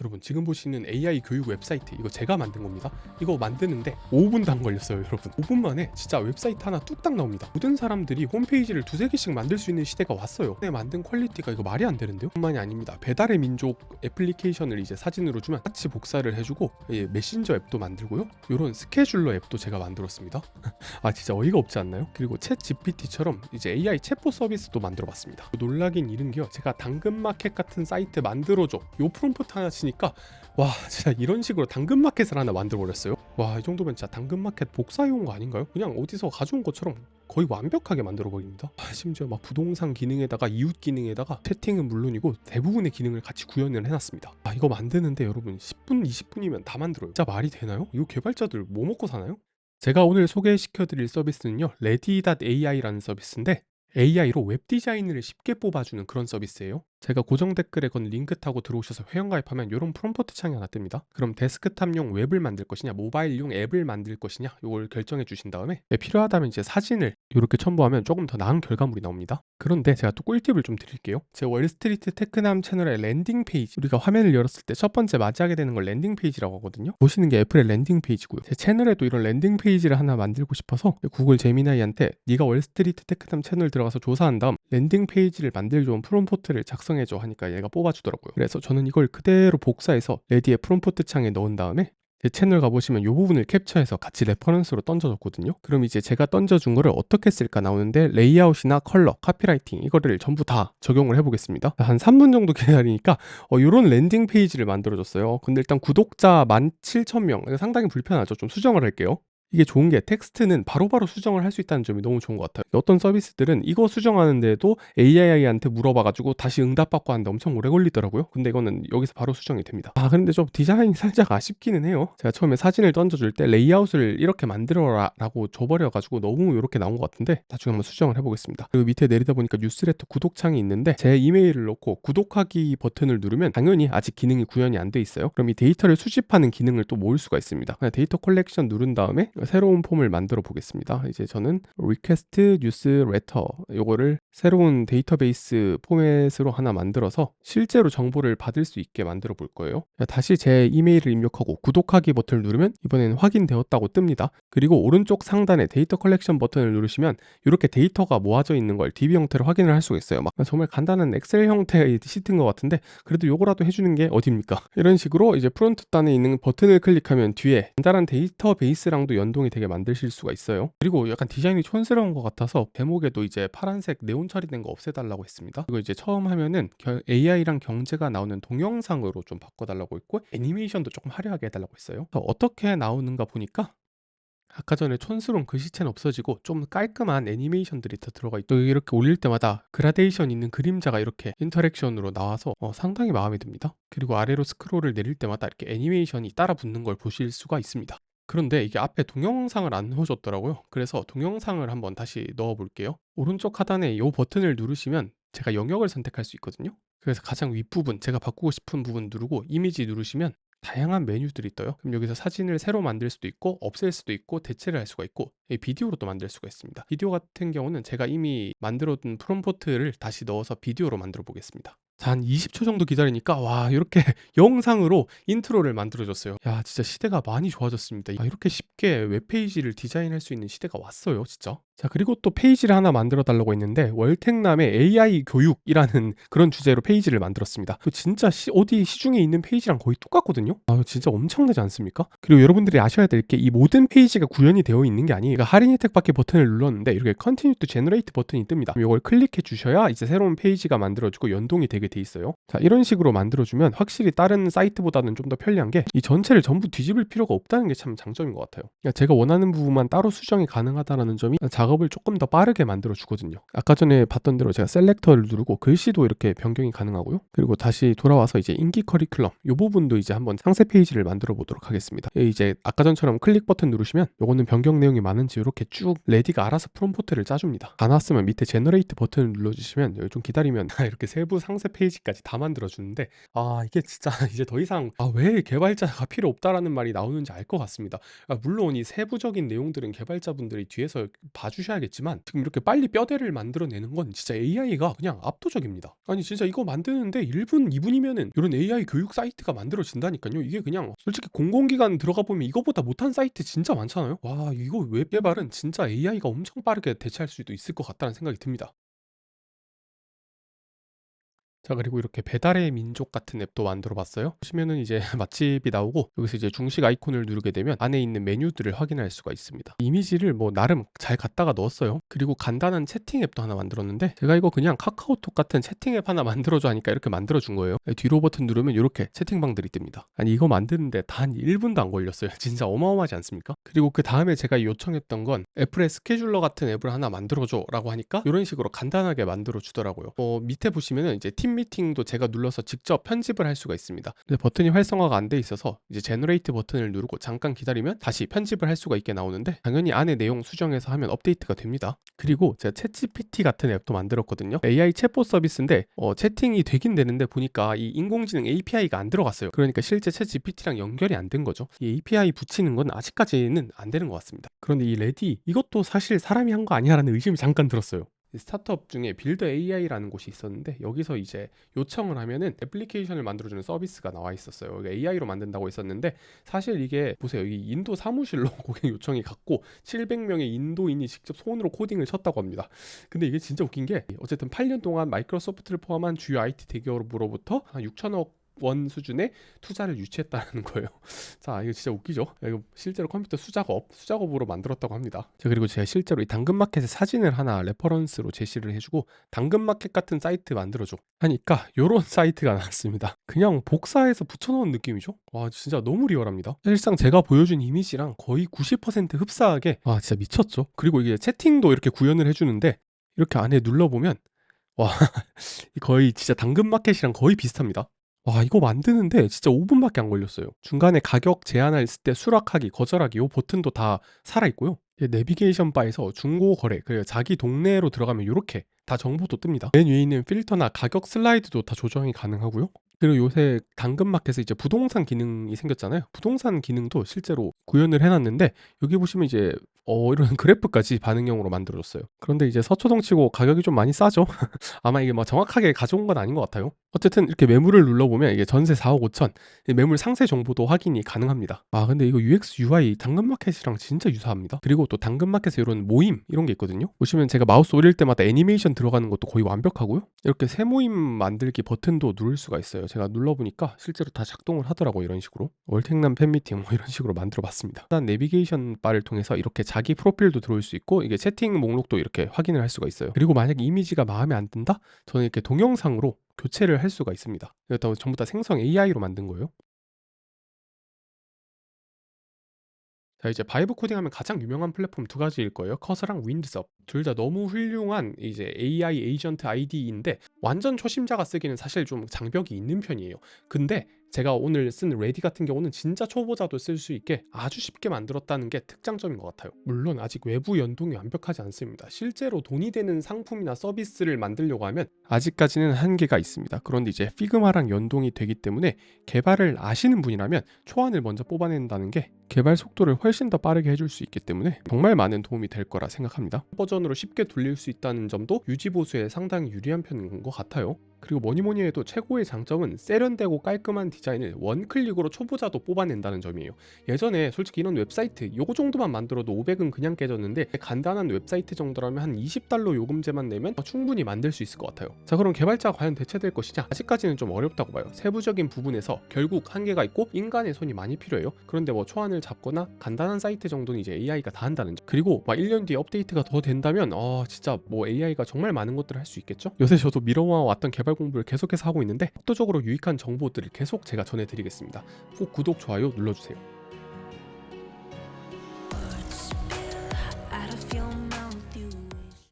여러분 지금 보시는 AI 교육 웹사이트 이거 제가 만든 겁니다. 이거 만드는데 5분도 안 걸렸어요, 여러분. 5분 만에 진짜 웹사이트 하나 뚝딱 나옵니다. 모든 사람들이 홈페이지를 두세 개씩 만들 수 있는 시대가 왔어요. 내 만든 퀄리티가 이거 말이 안 되는데요? 뿐만이 아닙니다. 배달의 민족 애플리케이션을 이제 사진으로 주면 같이 복사를 해주고 예, 메신저 앱도 만들고요. 이런 스케줄러 앱도 제가 만들었습니다. 아 진짜 어이가 없지 않나요? 그리고 챗 GPT처럼 이제 AI 챗봇 서비스도 만들어 봤습니다. 놀라긴 이른 게요. 제가 당근마켓 같은 사이트 만들어줘. 요 프롬프트 하나 치니 까 와 진짜 이런 식으로 당근마켓을 하나 만들어버렸어요. 와 이 정도면 진짜 당근마켓 복사해온 거 아닌가요? 그냥 어디서 가져온 것처럼 거의 완벽하게 만들어버립니다. 아, 심지어 막 부동산 기능에다가 이웃 기능에다가 채팅은 물론이고 대부분의 기능을 같이 구현을 해놨습니다. 아 이거 만드는데 여러분 10분 20분이면 다 만들어요. 진짜 말이 되나요? 이거 개발자들 뭐 먹고 사나요? 제가 오늘 소개시켜드릴 서비스는요 ready.ai라는 서비스인데 AI로 웹 디자인을 쉽게 뽑아주는 그런 서비스예요. 제가 고정 댓글에 건 링크 타고 들어오셔서 회원 가입하면 이런 프롬프트 창이 하나 뜹니다. 그럼 데스크탑용 웹을 만들 것이냐, 모바일용 앱을 만들 것이냐, 이걸 결정해 주신 다음에 네, 필요하다면 이제 사진을 이렇게 첨부하면 조금 더 나은 결과물이 나옵니다. 그런데 제가 또 꿀팁을 좀 드릴게요. 제 월스트리트 테크남 채널의 랜딩 페이지, 우리가 화면을 열었을 때 첫 번째 맞이하게 되는 걸 랜딩 페이지라고 하거든요. 보시는 게 애플의 랜딩 페이지고요. 제 채널에도 이런 랜딩 페이지를 하나 만들고 싶어서 구글 제미나이한테 네가 월스트리트 테크남 채널 들어가서 조사한 다음 랜딩 페이지를 만들 좋은 프롬포트를 작성해줘 하니까 얘가 뽑아주더라고요. 그래서 저는 이걸 그대로 복사해서 레디의 프롬포트 창에 넣은 다음에 제 채널 가보시면 이 부분을 캡처해서 같이 레퍼런스로 던져줬거든요. 그럼 이제 제가 던져준 거를 어떻게 쓸까 나오는데 레이아웃이나 컬러, 카피라이팅 이거를 전부 다 적용을 해보겠습니다. 한 3분 정도 기다리니까 어, 이런 랜딩 페이지를 만들어줬어요. 근데 일단 구독자 17,000명 상당히 불편하죠. 좀 수정을 할게요. 이게 좋은 게 텍스트는 바로 바로 수정을 할 수 있다는 점이 너무 좋은 것 같아요. 어떤 서비스들은 이거 수정하는데도 AI한테 물어봐가지고 다시 응답받고 하는데 엄청 오래 걸리더라고요. 근데 이거는 여기서 바로 수정이 됩니다. 아, 근데 좀 디자인이 살짝 아쉽기는 해요. 제가 처음에 사진을 던져줄 때 레이아웃을 이렇게 만들어라 라고 줘버려가지고 너무 이렇게 나온 것 같은데 나중에 한번 수정을 해보겠습니다. 그리고 밑에 내리다 보니까 뉴스레터 구독창이 있는데 제 이메일을 넣고 구독하기 버튼을 누르면 당연히 아직 기능이 구현이 안 돼 있어요. 그럼 이 데이터를 수집하는 기능을 또 모을 수가 있습니다. 그냥 데이터 컬렉션 누른 다음에 새로운 폼을 만들어 보겠습니다. 이제 저는 request news letter 요거를 새로운 데이터베이스 포맷으로 하나 만들어서 실제로 정보를 받을 수 있게 만들어 볼 거예요. 다시 제 이메일을 입력하고 구독하기 버튼을 누르면 이번에는 확인되었다고 뜹니다. 그리고 오른쪽 상단에 데이터 컬렉션 버튼을 누르시면 이렇게 데이터가 모아져 있는 걸 DB 형태로 확인을 할 수가 있어요. 막 정말 간단한 엑셀 형태의 시트인 것 같은데 그래도 요거라도 해주는 게 어딥니까? 이런 식으로 이제 프론트 단에 있는 버튼을 클릭하면 뒤에 간단한 데이터베이스랑도 연 동이 되게 만드실 수가 있어요. 그리고 약간 디자인이 촌스러운 것 같아서 제목에도 이제 파란색 네온 처리된 거 없애달라고 했습니다. 그리고 이제 처음 하면은 AI랑 경제가 나오는 동영상으로 좀 바꿔달라고 했고 애니메이션도 조금 화려하게 해달라고 했어요. 어떻게 나오는가 보니까 아까 전에 촌스러운 글씨체는 없어지고 좀 깔끔한 애니메이션들이 더 들어가 있고 이렇게 올릴 때마다 그라데이션 있는 그림자가 이렇게 인터랙션으로 나와서 어, 상당히 마음에 듭니다. 그리고 아래로 스크롤을 내릴 때마다 이렇게 애니메이션이 따라 붙는 걸 보실 수가 있습니다. 그런데 이게 앞에 동영상을 안 넣어줬더라고요. 그래서 동영상을 한번 다시 넣어 볼게요. 오른쪽 하단에 이 버튼을 누르시면 제가 영역을 선택할 수 있거든요. 그래서 가장 윗부분 제가 바꾸고 싶은 부분 누르고 이미지 누르시면 다양한 메뉴들이 떠요. 그럼 여기서 사진을 새로 만들 수도 있고 없앨 수도 있고 대체를 할 수가 있고 비디오로도 만들 수가 있습니다. 비디오 같은 경우는 제가 이미 만들어둔 프롬포트를 다시 넣어서 비디오로 만들어 보겠습니다. 자, 한 20초 정도 기다리니까 와 이렇게 영상으로 인트로를 만들어줬어요. 야 진짜 시대가 많이 좋아졌습니다. 아, 이렇게 쉽게 웹페이지를 디자인할 수 있는 시대가 왔어요 진짜. 자 그리고 또 페이지를 하나 만들어 달라고 했는데 월텍남의 AI 교육이라는 그런 주제로 페이지를 만들었습니다. 진짜 시, 어디 시중에 있는 페이지랑 거의 똑같거든요. 아 진짜 엄청나지 않습니까? 그리고 여러분들이 아셔야 될 게 이 모든 페이지가 구현이 되어 있는 게 아니에요. 그러니까 할인 혜택 받기 버튼을 눌렀는데 이렇게 Continue to Generate 버튼이 뜹니다. 이걸 클릭해 주셔야 이제 새로운 페이지가 만들어지고 연동이 되게 돼 있어요. 자 이런 식으로 만들어주면 확실히 다른 사이트보다는 좀 더 편리한 게 이 전체를 전부 뒤집을 필요가 없다는 게 참 장점인 것 같아요. 그러니까 제가 원하는 부분만 따로 수정이 가능하다는 점이 작업을 조금 더 빠르게 만들어 주거든요. 아까 전에 봤던 대로 제가 셀렉터를 누르고 글씨도 이렇게 변경이 가능하고요. 그리고 다시 돌아와서 이제 인기 커리큘럼 이 부분도 이제 한번 상세 페이지를 만들어 보도록 하겠습니다. 이제 아까 전처럼 클릭 버튼 누르시면 요거는 변경 내용이 많은지 이렇게 쭉 레디가 알아서 프롬포트를 짜줍니다. 안 왔으면 밑에 제너레이트 버튼을 눌러주시면 여기 좀 기다리면 이렇게 세부 상세 페이지까지 다 만들어 주는데 아 이게 진짜 이제 더 이상 아, 왜 개발자가 필요 없다라는 말이 나오는지 알 것 같습니다. 아, 물론 이 세부적인 내용들은 개발자분들이 뒤에서 봐주 주셔야겠지만 지금 이렇게 빨리 뼈대를 만들어내는 건 진짜 AI가 그냥 압도적입니다. 아니 진짜 이거 만드는데 1분, 2분이면은 이런 AI 교육 사이트가 만들어진다니까요. 이게 그냥 솔직히 공공기관 들어가 보면 이거보다 못한 사이트 진짜 많잖아요. 와 이거 웹 개발은 진짜 AI가 엄청 빠르게 대체할 수도 있을 것 같다는 생각이 듭니다. 자 그리고 이렇게 배달의 민족 같은 앱도 만들어 봤어요. 보시면은 이제 맛집이 나오고 여기서 이제 중식 아이콘을 누르게 되면 안에 있는 메뉴들을 확인할 수가 있습니다. 이미지를 뭐 나름 잘 갖다가 넣었어요. 그리고 간단한 채팅 앱도 하나 만들었는데 제가 이거 그냥 카카오톡 같은 채팅 앱 하나 만들어줘 하니까 이렇게 만들어 준 거예요. 뒤로 버튼 누르면 이렇게 채팅방들이 뜹니다. 아니 이거 만드는데 단 1분도 안 걸렸어요. 진짜 어마어마하지 않습니까? 그리고 그 다음에 제가 요청했던 건 애플의 스케줄러 같은 앱을 하나 만들어줘 라고 하니까 이런 식으로 간단하게 만들어 주더라고요. 어, 밑에 보시면은 이제 팀 미팅도 제가 눌러서 직접 편집을 할 수가 있습니다. 근데 버튼이 활성화가 안 돼 있어서 이제 제너레이트 버튼을 누르고 잠깐 기다리면 다시 편집을 할 수가 있게 나오는데 당연히 안에 내용 수정해서 하면 업데이트가 됩니다. 그리고 제가 챗GPT 같은 앱도 만들었거든요. AI 챗봇 서비스인데 어, 채팅이 되긴 되는데 보니까 이 인공지능 API가 안 들어갔어요. 그러니까 실제 챗GPT랑 연결이 안 된 거죠. 이 API 붙이는 건 아직까지는 안 되는 것 같습니다. 그런데 이 레디 이것도 사실 사람이 한 거 아니야라는 의심이 잠깐 들었어요. 이 스타트업 중에 빌더 AI라는 곳이 있었는데 여기서 이제 요청을 하면은 애플리케이션을 만들어주는 서비스가 나와 있었어요. 여기 AI로 만든다고 했었는데 사실 이게 보세요. 이 인도 사무실로 고객 요청이 갔고 700명의 인도인이 직접 손으로 코딩을 쳤다고 합니다. 근데 이게 진짜 웃긴 게 어쨌든 8년 동안 마이크로소프트를 포함한 주요 IT 대기업으로부터 한 6천억 원 수준의 투자를 유치했다는 거예요. 자, 이거 진짜 웃기죠? 이거 실제로 컴퓨터 수작업, 수작업으로 만들었다고 합니다. 자, 그리고 제가 실제로 이 당근마켓의 사진을 하나 레퍼런스로 제시를 해주고 당근마켓 같은 사이트 만들어줘 하니까 요런 사이트가 나왔습니다. 그냥 복사해서 붙여놓은 느낌이죠? 와, 진짜 너무 리얼합니다. 사실상 제가 보여준 이미지랑 거의 90% 흡사하게 와, 진짜 미쳤죠? 그리고 이게 채팅도 이렇게 구현을 해주는데 이렇게 안에 눌러보면 와, 거의 진짜 당근마켓이랑 거의 비슷합니다. 와 이거 만드는데 진짜 5분밖에 안 걸렸어요. 중간에 가격 제한을 했을 때 수락하기, 거절하기 요 버튼도 다 살아 있고요. 내비게이션 바에서 중고 거래, 그 자기 동네로 들어가면 이렇게 다 정보도 뜹니다. 맨 위에 있는 필터나 가격 슬라이드도 다 조정이 가능하고요. 그리고 요새 당근마켓에 이제 부동산 기능이 생겼잖아요. 부동산 기능도 실제로 구현을 해놨는데 여기 보시면 이제 어, 이런 그래프까지 반응형으로 만들어졌어요. 그런데 이제 서초동 치고 가격이 좀 많이 싸죠. 아마 이게 뭐 정확하게 가져온 건 아닌 것 같아요. 어쨌든 이렇게 매물을 눌러보면 이게 전세 4억 5천, 매물 상세 정보도 확인이 가능합니다. 아 근데 이거 UX UI 당근마켓이랑 진짜 유사합니다. 그리고 또 당근마켓에 이런 모임 이런 게 있거든요. 보시면 제가 마우스 올릴 때마다 애니메이션 들어가는 것도 거의 완벽하고요. 이렇게 새 모임 만들기 버튼도 누를 수가 있어요. 제가 눌러보니까 실제로 다 작동을 하더라고요. 이런 식으로 월택남 팬미팅 뭐 이런 식으로 만들어 봤습니다. 일단 내비게이션 바를 통해서 이렇게 자기 프로필도 들어올 수 있고 이게 채팅 목록도 이렇게 확인을 할 수가 있어요. 그리고 만약 이미지가 마음에 안 든다? 저는 이렇게 동영상으로 교체를 할 수가 있습니다. 이것도 전부 다 생성 AI로 만든 거예요. 자 이제 바이브 코딩하면 가장 유명한 플랫폼 두 가지일 거예요. 커서랑 윈드섭. 둘 다 너무 훌륭한 이제 AI 에이전트 ID인데 완전 초심자가 쓰기는 사실 좀 장벽이 있는 편이에요. 근데 제가 오늘 쓴 레디 같은 경우는 진짜 초보자도 쓸 수 있게 아주 쉽게 만들었다는 게 특장점인 것 같아요. 물론 아직 외부 연동이 완벽하지 않습니다. 실제로 돈이 되는 상품이나 서비스를 만들려고 하면 아직까지는 한계가 있습니다. 그런데 이제 피그마랑 연동이 되기 때문에 개발을 아시는 분이라면 초안을 먼저 뽑아낸다는 게 개발 속도를 훨씬 더 빠르게 해줄 수 있기 때문에 정말 많은 도움이 될 거라 생각합니다. 버전으로 쉽게 돌릴 수 있다는 점도 유지 보수에 상당히 유리한 편인 것 같아요. 그리고 뭐니 뭐니 해도 최고의 장점은 세련되고 깔끔한 디자인을 원클릭으로 초보자도 뽑아낸다는 점이에요. 예전에 솔직히 이런 웹사이트 요거 정도만 만들어도 500은 그냥 깨졌는데 간단한 웹사이트 정도라면 한 20달러 요금제만 내면 충분히 만들 수 있을 것 같아요. 자 그럼 개발자가 과연 대체될 것이냐? 아직까지는 좀 어렵다고 봐요. 세부적인 부분에서 결국 한계가 있고 인간의 손이 많이 필요해요. 그런데 뭐 초안을 잡거나 간단한 사이트 정도는 이제 AI가 다 한다는 점. 그리고 막 1년 뒤에 업데이트가 더 된다면 어 진짜 뭐 AI가 정말 많은 것들을 할 수 있겠죠? 요새 저도 미뤄와 왔던 개발 공부를 계속해서 하고 있는데 압도적으로 유익한 정보들을 계속 제가 전해드리겠습니다. 꼭 구독, 좋아요 눌러주세요.